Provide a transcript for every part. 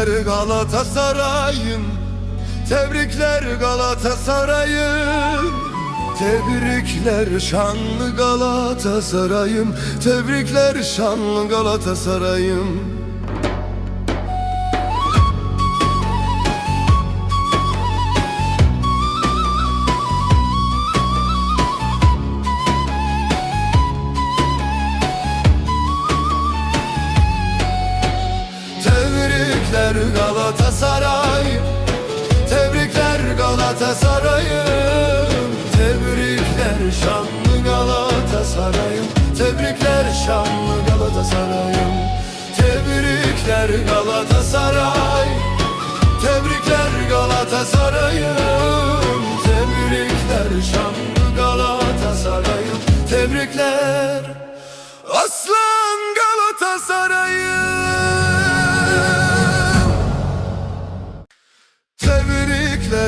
Tebrikler Galatasaray'ım. Tebrikler Galatasaray'ım. Tebrikler şanlı Galatasaray'ım. Tebrikler şanlı Galatasaray'ım Tebrikler Galatasaray. Tebrikler Galatasaray'ım. Tebrikler şanlı Galatasaray'ım. Tebrikler şanlı Galatasaray'ım. Tebrikler Galatasaray. Tebrikler Galatasaray'ım. Tebrikler şanlı Galatasaray'ım. Tebrikler Aslan Galatasaray'ım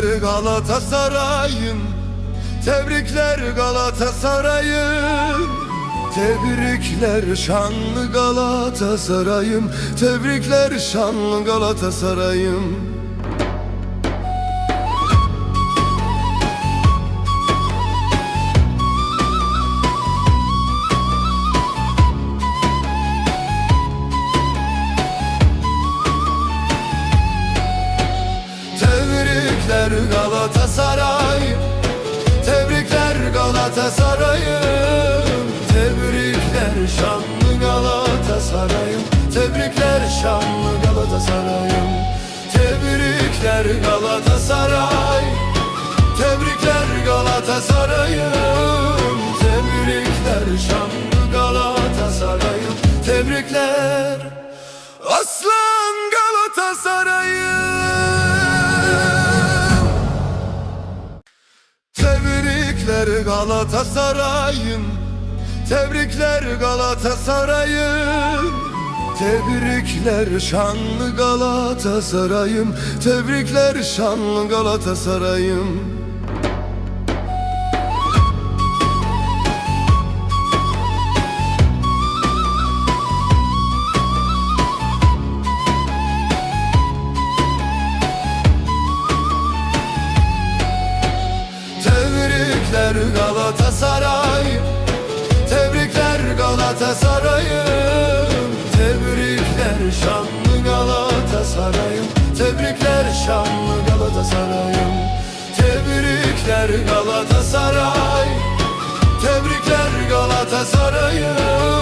Tebrikler Galatasaray'ım. Tebrikler Galatasaray'ım. Tebrikler şanlı Galatasaray'ım. Tebrikler şanlı Galatasaray'ım Tebrikler Galatasaray. Tebrikler Galatasaray'ım. Tebrikler şanlı Galatasaray'ım. Tebrikler şanlı Galatasaray'ım. Tebrikler Galatasaray. Tebrikler Galatasaray'ım. Tebrikler şanlı Galatasaray'ım. Tebrikler Aslan Galatasaray'ım Galatasaray'ım Tebrikler Galatasaray'ım Tebrikler şanlı Galatasaray'ım Tebrikler şanlı Galatasaray'ım şanlı Galatasaray'ım. Tebrikler şanlı Galatasaray'ım. Tebrikler Galatasaray. Tebrikler Galatasaray'ım